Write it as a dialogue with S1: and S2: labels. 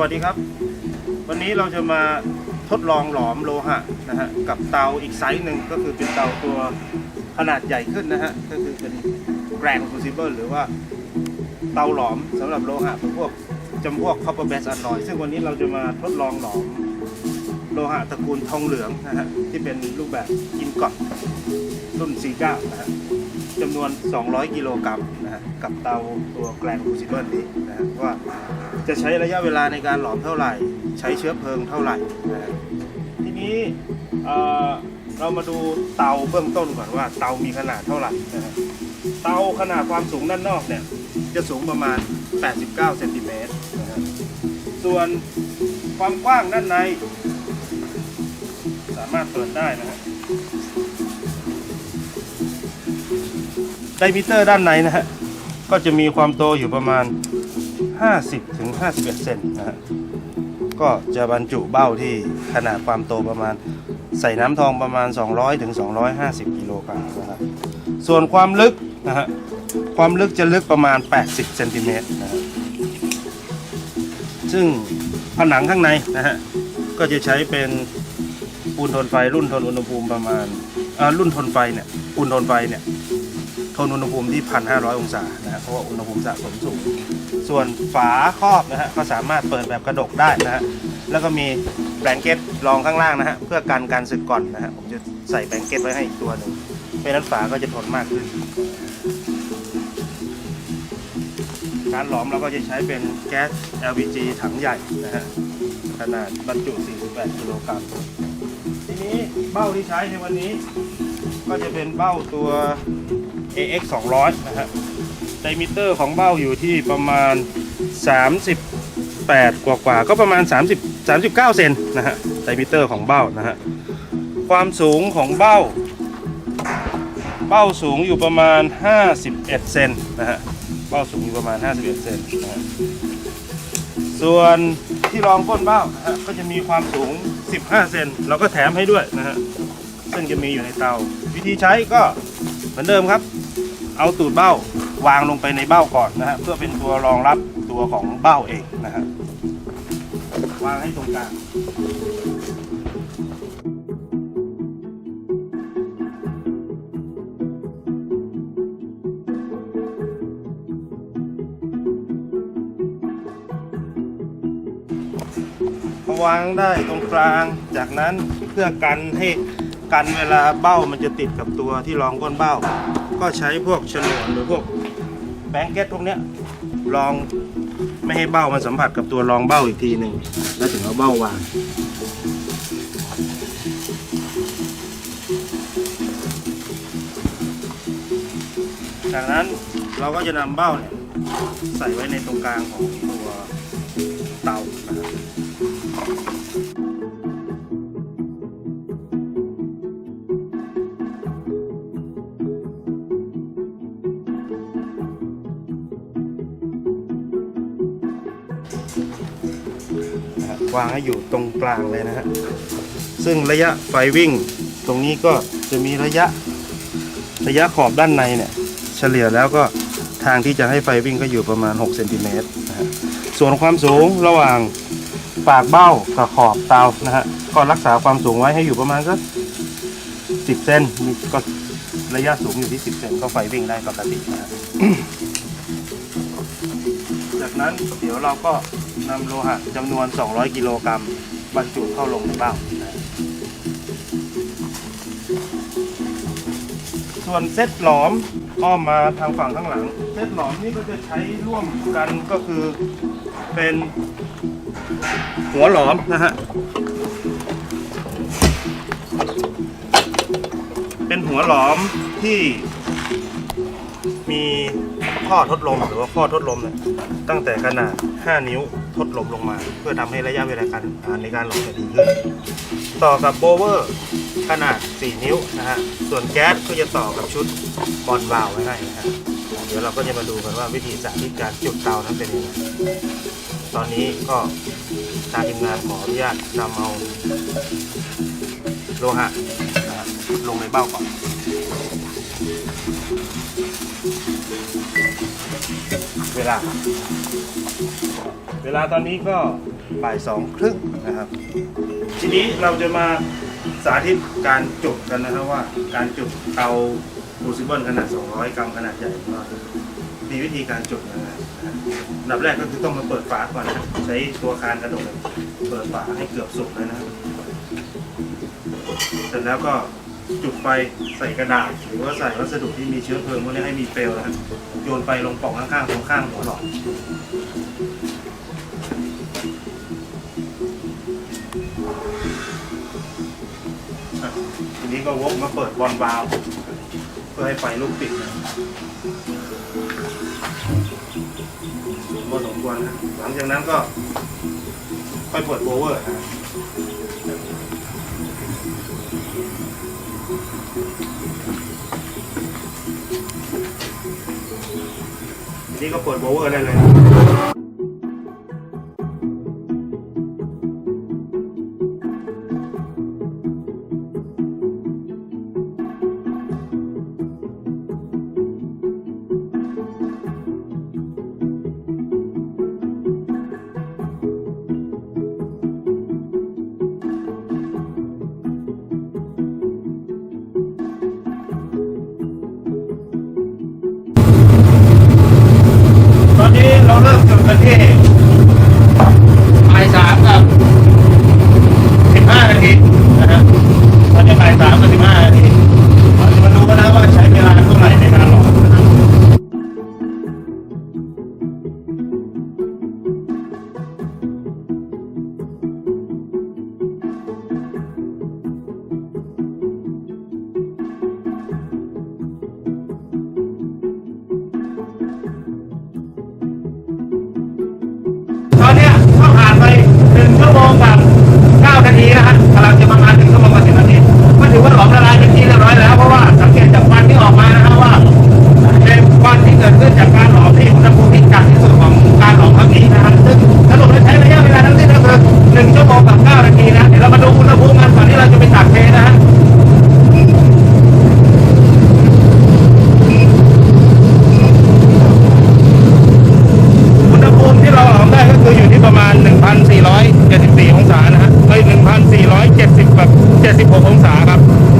S1: วัสดีครับ วันนี้เราจะมาทดลองหลอมโลหะนะฮะกับเตาอีกไซส์หนึ่งก็คือเป็นเตาตัวขนาดใหญ่ขึ้นนะฮะก็คือเป็นแกรนด์คูซิเบิลหรือว่าเตาหลอมสำหรับโลหะพวกจำพวก copper base alloy ซึ่งวันนี้เราจะมาทดลองหลอมโลหะตระกูลทองเหลืองนะฮะที่เป็นรูปแบบอินกอต รุ่น C9 นะฮะจำนวน 200 กิโลกรัมนะฮะกับเตาตัวแกลนคูซิเบิลนี้นะฮะว่าจะใช้ระยะเวลาในการหลอมเท่าไหร่ ใช้เชื้อเพลิงเท่าไหร่นะฮะทีนี้เออเรามาดูเตาเบื้องต้นก่อนว่าเตามีขนาดเท่าไหร่นะฮะเตาขนาดความสูงด้านนอกเนี่ยจะสูงประมาณ 89 เซนติเมตรนะฮะส่วนความกว้างด้านใน สามารถเปิดได้นะฮะ ไดมิเตอร์ด้านในนะฮะ ก็จะมีความโตอยู่ประมาณ 50ถึง51 เซนนะฮะ ก็จะบรรจุเบ้าที่ขนาดความโตประมาณ ใส่น้ำทองประมาณ 200ถึง250 กิโลกรัมนะครับ ส่วนความลึกนะฮะ ความลึกจะลึกประมาณ 80 เซนติเมตรนะฮะ ซึ่งผนังข้างในนะฮะ ก็จะใช้เป็นปูนทนไฟรุ่นทนอุณหภูมิประมาณอ่ารุ่นทนไฟเนี่ยปูนทนไฟเนี่ย ทนอุณหภูมิที่ 1,500 องศานะเพราะว่าอุณหภูมิสะสมสูง ส่วนฝาครอบนะฮะก็สามารถเปิดแบบกระดกได้นะฮะแล้วก็มีแบงเก็ตรองข้างล่างนะฮะเพื่อกันการสึกก่อนนะฮะผมจะใส่แบงเก็ตไว้ให้อีกตัวหนึ่งเพราะฉะนั้นฝาก็จะทนมากขึ้น การหลอมเราก็จะใช้เป็นแก๊ส LPG ถังใหญ่นะฮะขนาดบรรจุ 48 กิโลกรัมทีนี้เบ้าที่ใช้ในวันนี้ ก็จะเป็นเบ้าตัว AX 200นะฮะไดมิเตอร์ของเบ้าอยู่ที่ประมาณ 38 กว่ากว่าก็ประมาณ 30 39 เซนนะฮะไดมิเตอร์ของเบ้านะฮะความสูงของเบ้า เบ้าสูงอยู่ประมาณ 51 เซนนะฮะเบ้าสูงอยู่ประมาณ 51 เซนนะฮะส่วนที่รองก้นเบ้านะฮะก็จะมีความสูง 15 เซนเราก็แถมให้ด้วยนะฮะซึ่งจะมีอยู่ในเตา วิธีใช้ก็เหมือนเดิมครับ เอาตูดเบ้าวางลงไปในเบ้าก่อนนะฮะเพื่อเป็นตัวรองรับตัวของเบ้าเองนะฮะวางให้ตรงกลางพอวางได้ตรงกลาง จากนั้นเพื่อกันให้กันเวลาเบ้ามันจะติดกับตัวที่รองก้นเบ้า ก็ใช้พวกฉนวนหรือพวกแบงเก็ตพวกเนี้ยรองไม่ให้เบ้ามันสัมผัสกับตัวรองเบ้าอีกทีหนึ่งแล้วถึงเอาเบ้าวางจากนั้นเราก็จะนำเบ้าเนี่ยใส่ไว้ในตรงกลางของ วางให้อยู่ตรงกลางเลยนะฮะซึ่งระยะไฟวิ่งตรงนี้ก็จะมีระยะระยะขอบด้านในเนี่ยเฉลี่ยแล้วก็ทางที่จะให้ไฟวิ่งก็อยู่ประมาณ6เซนติเมตรนะฮะส่วนความสูงระหว่างปากเบ้ากับขอบเตานะฮะก็รักษาความสูงไว้ให้อยู่ประมาณสัก10เซนมีก็ระยะสูงอยู่ที่ 10เซนก็ไฟวิ่งได้ปกตินะฮะจากนั้นเดี๋ยวเราก็ นำโลหะจำนวน 200 กิโลกรัมบรรจุเข้าลงในเบ้าส่วนเซตหลอมอ้อมมาทางฝั่งข้างหลัง เซตหลอมนี่ก็จะใช้ร่วมกันก็คือเป็นหัวหลอมนะฮะ เป็นหัวหลอมที่มีข้อทดลมหรือว่าข้อทดลมเนี่ยตั้งแต่ขนาด 5 นิ้ว ทดลมลงมา เพื่อทำให้ระยะเวลาการอ่าในการหลอมเนี่ยดีขึ้น ต่อกับโบเวอร์ขนาด 4 นิ้วนะฮะ ส่วนแก๊สก็จะต่อกับชุดบอลวาล์วไว้ให้นะฮะเดี๋ยวเราก็จะมาดูกันว่าวิธีสาธิตการจุดเตานั้นเป็นยังไง ตอนนี้ก็ทางทีมงานขออนุญาตนำเอาโลหะนะฮะลงในเบ้าก่อนเวลา เวลาตอนนี้ก็บ่ายสองครึ่งนะครับ ทีนี้เราจะมาสาธิตการจุดกันนะครับว่า การจุดเตาคูซิเบิลขนาด 200 กรัมขนาดใหญ่ของเรามีวิธีการจุดยังไงนะอันดับแรกก็คือต้องมาเปิดฝาก่อนนะครับใช้ตัวคานกระดกเนี่ยเปิดฝาให้เกือบสุกเลยนะครับเสร็จแล้วก็จุดไฟใส่กระดาษ หรือว่าใส่วัสดุที่มีเชื้อเพลิงพวกนี้ให้มีเปลวนะครับโยนไปลงปล่องข้างๆตรงข้างหัวหลอด ทีนี้ก็วกมาเปิดบอลวาล์วเพื่อให้ไฟลุกติดนะพอสมควรนะหลังจากนั้นก็ค่อยเปิดโบเวอร์นะทีนี้ก็เปิดโบเวอร์ได้เลย เชั่วโมงกับเก้านาทีนะฮะกำลังจะประมาณาครับ